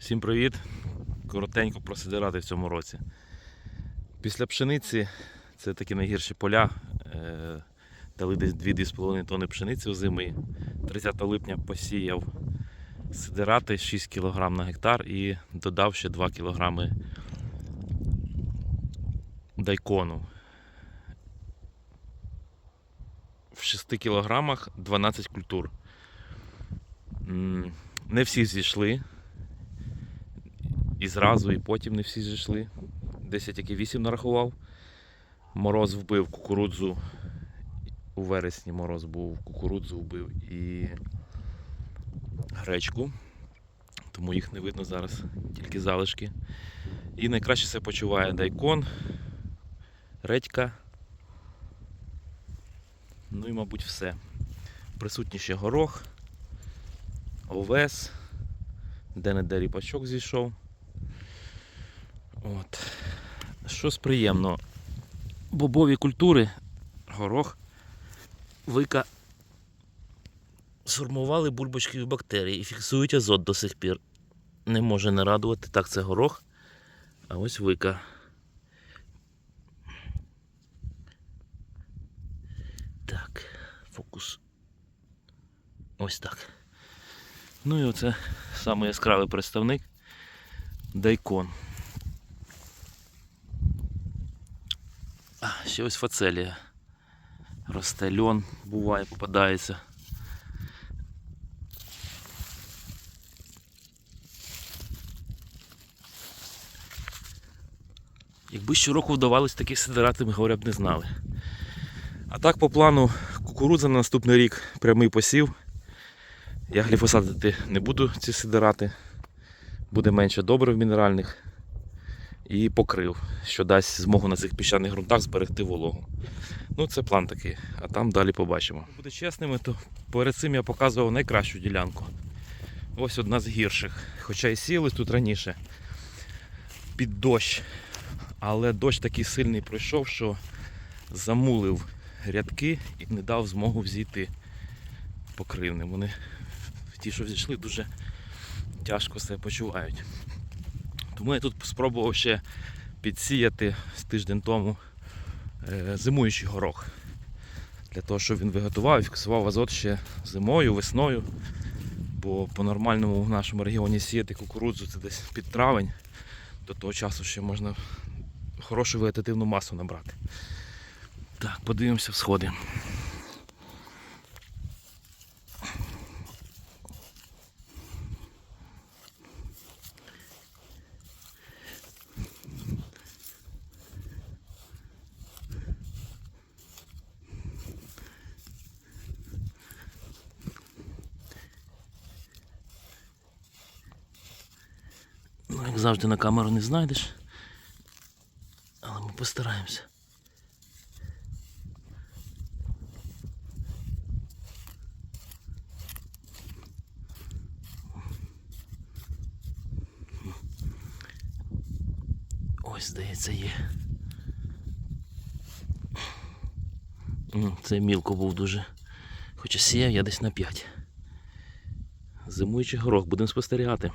Всім привіт! Коротенько про сидирати в цьому році. Після пшениці це такі найгірші поля. е, Дали десь 2-2,5 тонни пшениці озими. 30 липня посіяв сидирати 6 кг на гектар і додав ще 2 кг дайкону. В 6 кг 12 культур. Не всі зійшли. І зразу, і потім не всі зійшли. Десь я тільки 8 нарахував. Мороз вбив кукурудзу. У вересні мороз був, кукурудзу вбив і гречку. Тому їх не видно зараз, тільки залишки. І найкраще себе почуває дайкон, редька. Ну і, мабуть, все. Присутній ще горох, овес, де-не-де ріпачок зійшов. От. Щось приємно. Бобові культури, горох, вика сформували бульбочкові бактерії і фіксують азот до сих пір. Не може не радувати. Так, це горох. А ось вика. Так, фокус. Ось так. Ну і оце саме яскравий представник. Дайкон. А, ще ось фацелія. Росте льон, буває, попадається. Якби щороку вдавалось такі сидирати, ми говоря б не знали. А так по плану кукурудза на наступний рік прямий посів. Я гліфосатити не буду ці сидирати. Буде менше добрив мінеральних і покрив, що дасть змогу на цих піщаних ґрунтах зберегти вологу. Ну, це план такий, а там далі побачимо. Буде чесними, то перед цим я показував найкращу ділянку. Ось одна з гірших. Хоча і сіли тут раніше під дощ. Але дощ такий сильний пройшов, що замулив рядки і не дав змогу взійти покривним. Вони ті, що зійшли, дуже тяжко себе почувають. Тому я тут спробував ще підсіяти з тиждень тому е, зимуючий горох. Для того, щоб він виготував і фіксував азот ще зимою, весною. Бо по-нормальному в нашому регіоні сіяти кукурудзу це десь під травень. До того часу ще можна хорошу вегетативну масу набрати. Так, подивимося всходи. Ну, як завжди на камеру не знайдеш. Але ми постараємося. Ось, здається, є. Це мілко був дуже. Хоча сіяв я десь на 5. Зимуючий горох, будемо спостерігати.